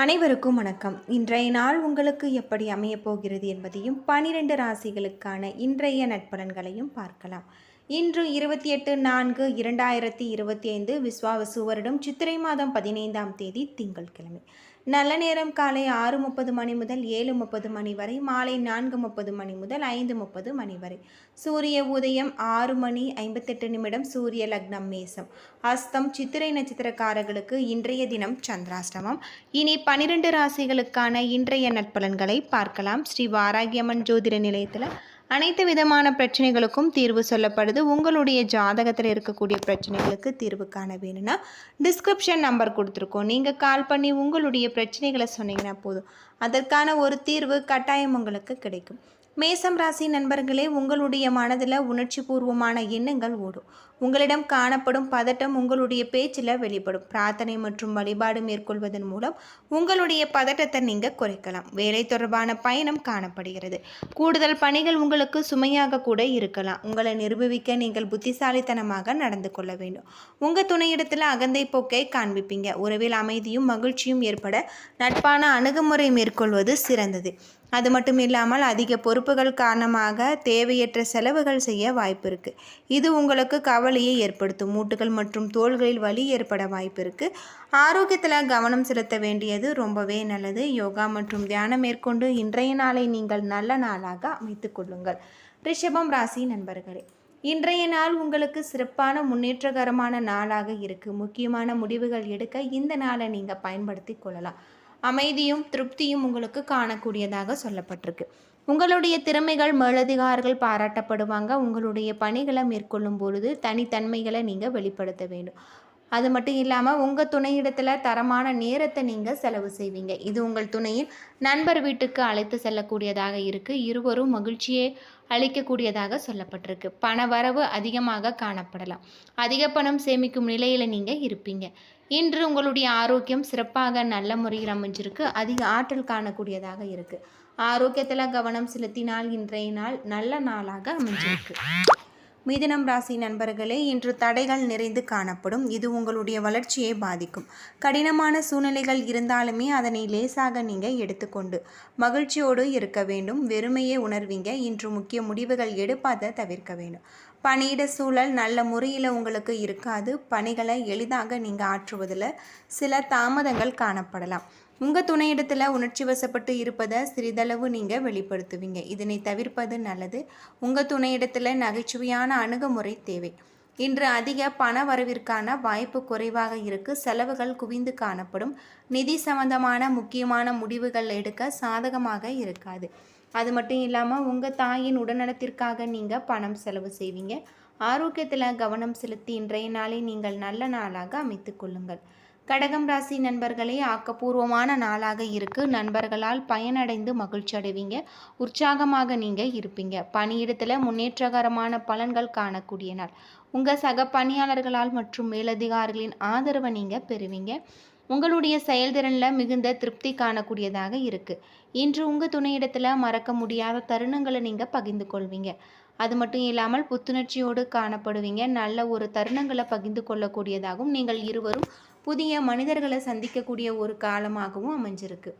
அனைவருக்கும் வணக்கம். இன்றைய நாள் உங்களுக்கு எப்படி அமையப் போகிறது என்பதையும் பனிரெண்டு ராசிகளுக்கான இன்றைய நட்பலன்களையும் பார்க்கலாம். இன்று இருபத்தி எட்டு நான்கு இரண்டாயிரத்தி இருபத்தி ஐந்து விஸ்வாவசு வருடம் சித்திரை மாதம் பதினைந்தாம் தேதி திங்கட்கிழமை நல்ல நேரம் காலை ஆறு முப்பது மணி முதல் ஏழு முப்பது மணி வரை மாலை நான்கு முப்பது மணி முதல் ஐந்து முப்பது மணி வரை. சூரிய உதயம் ஆறு மணி ஐம்பத்தெட்டு நிமிடம் சூரிய லக்னம் மேசம். அஸ்தம் சித்திரை நட்சத்திரக்காரர்களுக்கு இன்றைய தினம் சந்திராஷ்டமம். இனி பனிரெண்டு ராசிகளுக்கான இன்றைய நட்பலன்களை பார்க்கலாம். ஸ்ரீ வாராகியம்மன் ஜோதிட நிலையத்தில் அனைத்து விதமான பிரச்சனைகளுக்கும் தீர்வு சொல்லப்படுது. உங்களுடைய ஜாதகத்தில் இருக்கக்கூடிய பிரச்சனைகளுக்கு தீர்வு காண வேணும்னா டிஸ்கிரிப்ஷன் நம்பர் கொடுத்துருக்கோம். நீங்கள் கால் பண்ணி உங்களுடைய பிரச்சனைகளை சொன்னீங்கன்னா போதும். அதற்கான ஒரு தீர்வு கட்டாயம் உங்களுக்கு கிடைக்கும். மேசம் ராசி நண்பர்களே உங்களுடைய மனதில் உணர்ச்சி பூர்வமான எண்ணங்கள் ஓடும். உங்களிடம் காணப்படும் பதட்டம் உங்களுடைய பேச்சில் வெளிப்படும். பிரார்த்தனை மற்றும் வழிபாடு மேற்கொள்வதன் மூலம் உங்களுடைய பதட்டத்தை நீங்கள் குறைக்கலாம். வேலை தொடர்பான பயணம் காணப்படுகிறது. கூடுதல் பணிகள் உங்களுக்கு சுமையாக கூட இருக்கலாம். உங்களை நிரூபிக்க நீங்கள் புத்திசாலித்தனமாக நடந்து கொள்ள வேண்டும். உங்கள் துணையிடத்தில் அகந்தை போக்கை காண்பிப்பீங்க. உறவில் அமைதியும் மகிழ்ச்சியும் ஏற்பட நட்பான அணுகுமுறை மேற்கொள்வது சிறந்தது. அது மட்டும் இல்லாமல் அதிக பொறுப்புகள் காரணமாக தேவையற்ற செலவுகள் செய்ய வாய்ப்பு இருக்குது இது உங்களுக்கு கவலையை ஏற்படுத்தும். மூட்டுகள் மற்றும் தோள்களில் வலி ஏற்பட வாய்ப்பு இருக்குது ஆரோக்கியத்தில் கவனம் செலுத்த வேண்டியது ரொம்பவே நல்லது. யோகா மற்றும் தியானம் மேற்கொண்டு இன்றைய நாளை நீங்கள் நல்ல நாளாக அமைத்துக் கொள்ளுங்கள். ரிஷபம் ராசி நண்பர்களே இன்றைய நாள் உங்களுக்கு சிறப்பான முன்னேற்றகரமான நாளாக இருக்குது முக்கியமான முடிவுகள் எடுக்க இந்த நாளை நீங்கள் பயன்படுத்தி கொள்ளலாம். அமைதியும் திருப்தியும் உங்களுக்கு காணக்கூடியதாக சொல்லப்பட்டிருக்கு. உங்களுடைய திறமைகள் மேலதிகாரிகள் பாராட்டப்படுவாங்க. உங்களுடைய பணிகளை மேற்கொள்ளும் பொழுது தனித்தன்மைகளை நீங்கள் வெளிப்படுத்த வேண்டும். அது மட்டும் இல்லாமல் உங்கள் துணையிடத்தில் தரமான நேரத்தை நீங்கள் செலவு செய்வீங்க. இது உங்கள் துணையின் நண்பர் வீட்டுக்கு அழைத்து செல்லக்கூடியதாக இருக்குது இருவரும் மகிழ்ச்சியை அளிக்கக்கூடியதாக சொல்லப்பட்டிருக்கு. பண வரவு அதிகமாக காணப்படலாம். அதிக பணம் சேமிக்கும் நிலையில் நீங்கள் இருப்பீங்க. இன்று உங்களுடைய ஆரோக்கியம் சிறப்பாக நல்ல முறையில் அமைஞ்சிருக்கு. அதிக ஆற்றல் காணக்கூடியதாக இருக்குது ஆரோக்கியத்தில் கவனம் செலுத்தினால் இன்றைய நாள் நல்ல நாளாக அமைஞ்சிருக்கு. மிதுனம் ராசி நண்பர்களே இன்று தடைகள் நிறைந்து காணப்படும். இது உங்களுடைய வளர்ச்சியை பாதிக்கும். கடினமான சூழ்நிலைகள் இருந்தாலுமே அதனை லேசாக நீங்கள் எடுத்துக்கொண்டு மகிழ்ச்சியோடு இருக்க வேண்டும். வெறுமையே உணர்வீங்க. இன்று முக்கிய முடிவுகள் எடுப்பதை தவிர்க்க வேண்டும். பணியிட சூழல் நல்ல முறையில் உங்களுக்கு இருக்காது. பணிகளை எளிதாக நீங்கள் ஆற்றுவதில் சில தாமதங்கள் காணப்படலாம். உங்கள் துணையிடத்தில் உணர்ச்சி வசப்பட்டு இருப்பதை சிறிதளவு நீங்கள் வெளிப்படுத்துவீங்க. இதனை தவிர்ப்பது நல்லது. உங்கள் துணையிடத்தில் நகைச்சுவையான அணுகுமுறை தேவை. இன்று அதிக பண வரவிற்கான வாய்ப்பு குறைவாக இருக்கு. செலவுகள் குவிந்து காணப்படும். நிதி சம்பந்தமான முக்கியமான முடிவுகள் எடுக்க சாதகமாக இருக்காது. அது மட்டும் இல்லாமல் உங்கள் தாயின் உடல்நலத்திற்காக நீங்கள் பணம் செலவு செய்வீங்க. ஆரோக்கியத்தில் கவனம் செலுத்தி இன்றைய நாளை நீங்கள் நல்ல நாளாக அமைத்து கொள்ளுங்கள். கடகம் ராசி நண்பர்களே ஆக்கப்பூர்வமான நாளாக இருக்கு. நண்பர்களால் பயனடைந்து மகிழ்ச்சி அடைவீங்க. உற்சாகமாக நீங்கள் இருப்பீங்க. பணியிடத்தில் முன்னேற்றகரமான பலன்கள் காணக்கூடிய நாள். உங்கள் சக பணியாளர்களால் மற்றும் மேலதிகாரிகளின் ஆதரவை நீங்கள் பெறுவீங்க. உங்களுடைய செயல்திறனில் மிகுந்த திருப்தி காணக்கூடியதாக இருக்குது இன்று உங்கள் துணையிடத்தில் மறக்க முடியாத தருணங்களை நீங்கள் பகிர்ந்து கொள்வீங்க. அது மட்டும் இல்லாமல் புத்துணர்ச்சியோடு காணப்படுவீங்க. நல்ல ஒரு தருணங்களை பகிர்ந்து கொள்ளக்கூடியதாகவும் நீங்கள் இருவரும் புதிய மனிதர்களை சந்திக்கக்கூடிய ஒரு காலமாகவும் அமைஞ்சிருக்கு.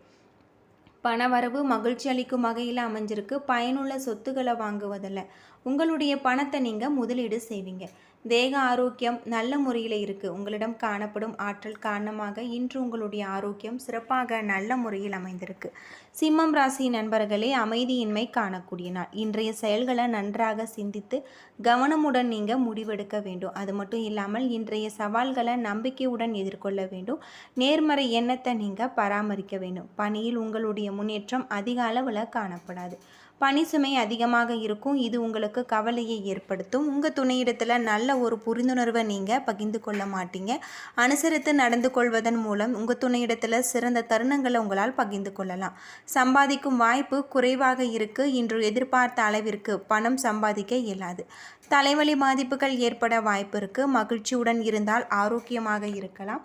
பணவரவு மகிழ்ச்சி அளிக்கும் வகையில் அமைஞ்சிருக்கு. பயனுள்ள சொத்துக்களை வாங்குவதில் உங்களுடைய பணத்தை நீங்கள் முதலீடு செய்வீங்க. தேக ஆரோக்கியம் நல்ல முறையில் இருக்குது உங்களிடம் காணப்படும் ஆற்றல் காரணமாக இன்று உங்களுடைய ஆரோக்கியம் சிறப்பாக நல்ல முறையில் அமைந்திருக்கு. சிம்மம் ராசி நண்பர்களே அமைதியின்மை காணக்கூடிய நாள். இன்றைய செயல்களை நன்றாக சிந்தித்து கவனமுடன் நீங்கள் முடிவெடுக்க வேண்டும். அது மட்டும் இல்லாமல் இன்றைய சவால்களை நம்பிக்கையுடன் எதிர்கொள்ள வேண்டும். நேர்மறை எண்ணத்தை நீங்கள் பராமரிக்க வேண்டும். பணியில் உங்களுடைய முன்னேற்றம் அதிக அளவில் காணப்படாது. பணி சுமை அதிகமாக இருக்கும். இது உங்களுக்கு கவலையை ஏற்படுத்தும். உங்கள் துணையிடத்தில் நல்ல ஒரு புரிந்துணர்வை நீங்கள் பகிர்ந்து கொள்ள மாட்டீங்க. அனுசரித்து நடந்து கொள்வதன் மூலம் உங்கள் துணையிடத்தில் சிறந்த தருணங்களை உங்களால் பகிர்ந்து கொள்ளலாம். சம்பாதிக்கும் வாய்ப்பு குறைவாக இருக்கு. இன்று எதிர்பார்த்த அளவிற்கு பணம் சம்பாதிக்க இயலாது. தலைவலி பாதிப்புகள் ஏற்பட வாய்ப்பு இருக்கு. மகிழ்ச்சியுடன் இருந்தால் ஆரோக்கியமாக இருக்கலாம்.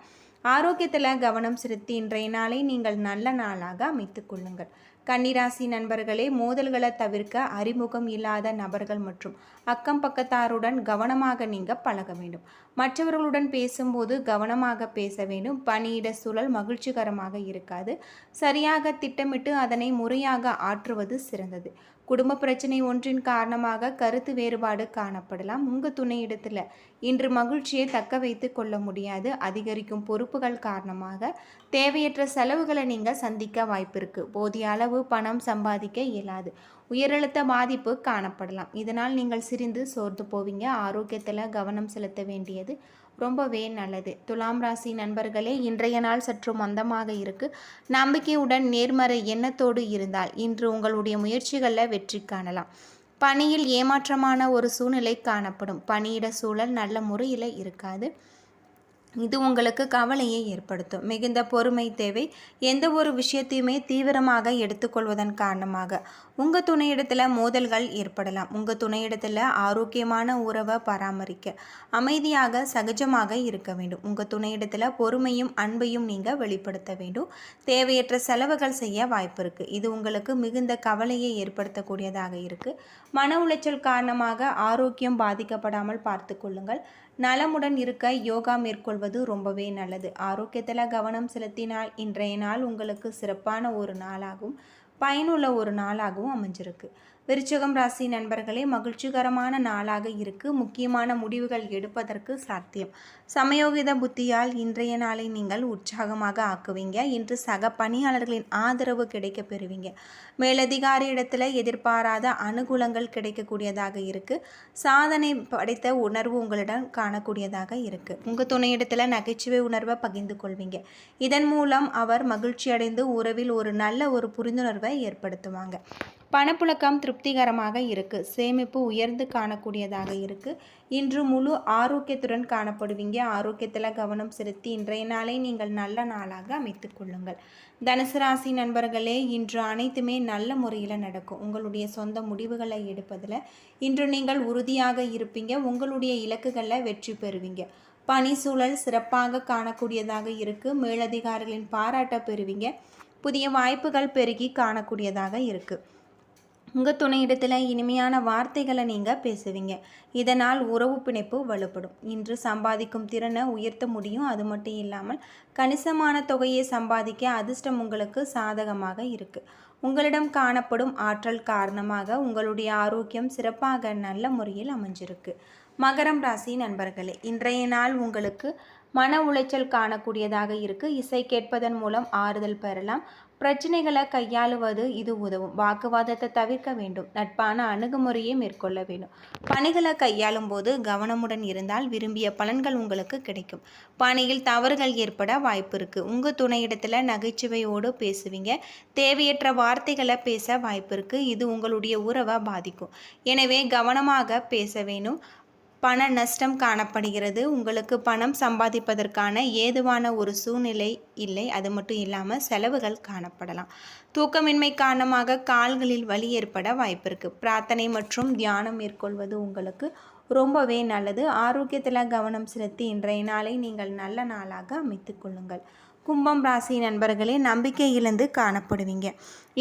ஆரோக்கியத்தில் கவனம் செலுத்தி இன்றைய நாளை நீங்கள் நல்ல நாளாக அமைத்துக் கொள்ளுங்கள். கன்னிராசி நண்பர்களே மோதல்களை தவிர்க்க அறிமுகம் இல்லாத நபர்கள் மற்றும் அக்கம் பக்கத்தாருடன் கவனமாக நீங்கள் பழக வேண்டும். மற்றவர்களுடன் பேசும்போது கவனமாக பேச வேண்டும். பணியிட சூழல் மகிழ்ச்சிகரமாக இருக்காது. சரியாக திட்டமிட்டு அதனை முறையாக ஆற்றுவது சிறந்தது. குடும்ப பிரச்சனை ஒன்றின் காரணமாக கருத்து வேறுபாடு காணப்படலாம். உங்கள் துணையிடத்தில் இன்று மகிழ்ச்சியை தக்க வைத்து கொள்ள முடியாது. அதிகரிக்கும் பொறுப்புகள் காரணமாக தேவையற்ற செலவுகளை நீங்கள் சந்திக்க வாய்ப்பு இருக்குது போதிய அளவு பணம் சம்பாதிக்க இயலாது. உயரழுத்த பாதிப்பு காணப்படலாம். இதனால் நீங்கள் சிரிந்து சோர்ந்து போவீங்க. ஆரோக்கியத்தில் கவனம் செலுத்த வேண்டியது ரொம்பவே நல்லது. துலாம் ராசி நண்பர்களே இன்றைய நாள் சற்று மந்தமாக இருக்கு. நம்பிக்கையுடன் நேர்மறை எண்ணத்தோடு இருந்தால் இன்று உங்களுடைய முயற்சிகளில் வெற்றி காணலாம். பணியில் ஏமாற்றமான ஒரு சூழ்நிலை காணப்படும். பணியிட சூழல் நல்ல முறையில் இருக்காது. இது உங்களுக்கு கவலையை ஏற்படுத்தும். மிகுந்த பொறுமை தேவை எந்த ஒரு விஷயத்தையுமே தீவிரமாக எடுத்துக்கொள்வதன் காரணமாக உங்கள் துணையிடத்தில் மோதல்கள் ஏற்படலாம். உங்கள் துணையிடத்தில் ஆரோக்கியமான உறவை பராமரிக்க அமைதியாக சகஜமாக இருக்க வேண்டும். உங்கள் துணையிடத்தில் பொறுமையும் அன்பையும் நீங்கள் வெளிப்படுத்த வேண்டும். தேவையற்ற செலவுகள் செய்ய வாய்ப்பு இருக்குது இது உங்களுக்கு மிகுந்த கவலையை ஏற்படுத்தக்கூடியதாக இருக்குது மன உளைச்சல் காரணமாக ஆரோக்கியம் பாதிக்கப்படாமல் பார்த்து கொள்ளுங்கள். நலமுடன் இருக்க யோகா மேற்கொள்வது ரொம்பவே நல்லது. ஆரோக்கியத்தில் கவனம் செலுத்தினால் இன்றைய நாள் உங்களுக்கு சிறப்பான ஒரு நாளாகவும் பயனுள்ள ஒரு நாளாகவும் அமைஞ்சிருக்கு. விருச்சகம் ராசி நண்பர்களே மகிழ்ச்சிகரமான நாளாக இருக்கு. முக்கியமான முடிவுகள் எடுப்பதற்கு சாத்தியம். சமயோகித புத்தியால் இன்றைய நாளை நீங்கள் உற்சாகமாக ஆக்குவீங்க. இன்று சக பணியாளர்களின் ஆதரவு கிடைக்க பெறுவீங்க. மேலதிகாரி இடத்துல எதிர்பாராத அனுகூலங்கள் கிடைக்கக்கூடியதாக இருக்கு. சாதனை படைத்த உணர்வு உங்களிடம் காணக்கூடியதாக இருக்கு. உங்க துணையிடத்துல நகைச்சுவை உணர்வை பகிர்ந்து கொள்வீங்க. இதன் மூலம் அவர் மகிழ்ச்சி அடைந்து உறவில் ஒரு நல்ல ஒரு புரிந்துணர்வை ஏற்படுத்துவாங்க. பணப்புழக்கம் திருப்திகரமாக இருக்கு. சேமிப்பு உயர்ந்து காணக்கூடியதாக இருக்கு. இன்று முழு ஆரோக்கியத்துடன் காணப்படுவீங்க. ஆரோக்கியத்தில் கவனம் செலுத்தி இன்றைய நாளை நீங்கள் நல்ல நாளாக அமைத்து கொள்ளுங்கள். தனுசு ராசி நண்பர்களே இன்று அனைத்துமே நல்ல முறையில் நடக்கும். உங்களுடைய சொந்த முடிவுகளை எடுப்பதில் இன்று நீங்கள் உறுதியாக இருப்பீங்க. உங்களுடைய இலக்குகளில் வெற்றி பெறுவீங்க. பணி சூழல் சிறப்பாக காணக்கூடியதாக இருக்கு. மேலதிகாரிகளின் பாராட்ட பெறுவீங்க. புதிய வாய்ப்புகள் பெருகி காணக்கூடியதாக இருக்குது உங்கள் துணையிடத்தில் இனிமையான வார்த்தைகளை நீங்கள் பேசுவீங்க. இதனால் உறவு பிணைப்பு வலுப்படும். இன்று சம்பாதிக்கும் திறனை உயர்த்த முடியும். அது மட்டும் இல்லாமல் கணிசமான தொகையை சம்பாதிக்க அதிர்ஷ்டம் உங்களுக்கு சாதகமாக இருக்குது உங்களிடம் காணப்படும் ஆற்றல் காரணமாக உங்களுடைய ஆரோக்கியம் சிறப்பாக நல்ல முறையில் அமைஞ்சிருக்கு. மகரம் ராசி நண்பர்களே இன்றைய நாள் உங்களுக்கு மன உளைச்சல் காணக்கூடியதாக இருக்குது இசை கேட்பதன் மூலம் ஆறுதல் பெறலாம். பிரச்சனைகளை கையாளுவது இது உதவும். வாக்குவாதத்தை தவிர்க்க வேண்டும். நட்பான அணுகுமுறையை மேற்கொள்ள வேண்டும். பணிகளை கையாளும் போது கவனமுடன் இருந்தால் விரும்பிய பலன்கள் உங்களுக்கு கிடைக்கும். பணியில் தவறுகள் ஏற்பட வாய்ப்பு இருக்கு. உங்க துணையிடத்துல நகைச்சுவையோடு பேசுவீங்க. தேவையற்ற வார்த்தைகளை பேச வாய்ப்பு இருக்கு. இது உங்களுடைய உறவை பாதிக்கும். எனவே கவனமாக பேச வேணும் பண நஷ்டம் காணப்படுகிறது. உங்களுக்கு பணம் சம்பாதிப்பதற்கான ஏதுவான ஒரு சூழ்நிலை இல்லை. அது மட்டும் இல்லாமல் செலவுகள் காணப்படலாம். தூக்கமின்மை காரணமாக கால்களில் வலி ஏற்பட வாய்ப்பு இருக்குது பிரார்த்தனை மற்றும் தியானம் மேற்கொள்வது உங்களுக்கு ரொம்பவே நல்லது. ஆரோக்கியத்தில் கவனம் செலுத்தி இன்றைய நாளை நீங்கள் நல்ல நாளாக அமைத்து கொள்ளுங்கள். கும்பம் ராசி நண்பர்களே நம்பிக்கை இழந்து காணப்படுவீங்க.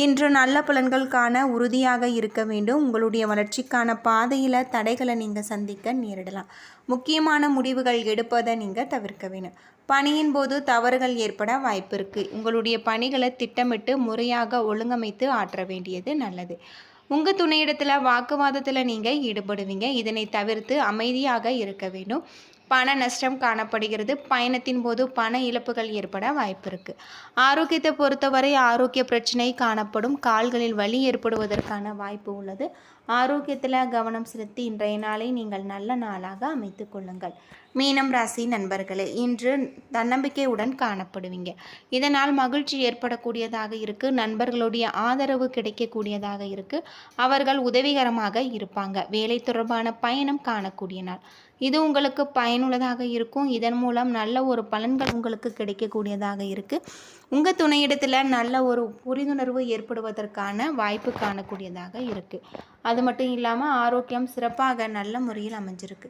இன்று நல்ல பலன்கள் காண உறுதியாக இருக்க வேண்டும். உங்களுடைய வளர்ச்சிக்கான பாதையில் தடைகளை நீங்கள் சந்திக்க நேரிடலாம். முக்கியமான முடிவுகள் எடுப்பதை நீங்கள் தவிர்க்க வேணும் பணியின் போது தவறுகள் ஏற்பட வாய்ப்பு இருக்குது உங்களுடைய பணிகளை திட்டமிட்டு முறையாக ஒழுங்கமைத்து ஆற்ற வேண்டியது நல்லது. உங்கள் துணையிடத்தில் வாக்குவாதத்தில் நீங்கள் ஈடுபடுவீங்க. இதனை தவிர்த்து அமைதியாக இருக்க வேண்டும். பண நஷ்டம் காணப்படுகிறது. பயணத்தின் போது பண இழப்புகள் ஏற்பட வாய்ப்பு இருக்குது ஆரோக்கியத்தை பொறுத்தவரை ஆரோக்கிய பிரச்சனை காணப்படும். கால்களில் வலி ஏற்படுவதற்கான வாய்ப்பு உள்ளது. ஆரோக்கியத்தில் கவனம் செலுத்தி இன்றைய நாளை நீங்கள் நல்ல நாளாக அமைத்து கொள்ளுங்கள். மீனம் ராசி நண்பர்களே இன்று தன்னம்பிக்கையுடன் காணப்படுவீங்க. இதனால் மகிழ்ச்சி ஏற்படக்கூடியதாக இருக்கு. நண்பர்களுடைய ஆதரவு கிடைக்கக்கூடியதாக இருக்கு. அவர்கள் உதவிகரமாக இருப்பாங்க. வேலை தொடர்பான பயணம் காணக்கூடிய நாள். இது உங்களுக்கு பயனுள்ளதாக இருக்கும். இதன் மூலம் நல்ல ஒரு பலன்கள் உங்களுக்கு கிடைக்கக்கூடியதாக இருக்குது உங்கள் துணையிடத்தில் நல்ல ஒரு புரிந்துணர்வு ஏற்படுவதற்கான வாய்ப்பு காணக்கூடியதாக இருக்குது அது மட்டும் இல்லாமல் ஆரோக்கியம் சிறப்பாக நல்ல முறையில் அமைஞ்சிருக்கு.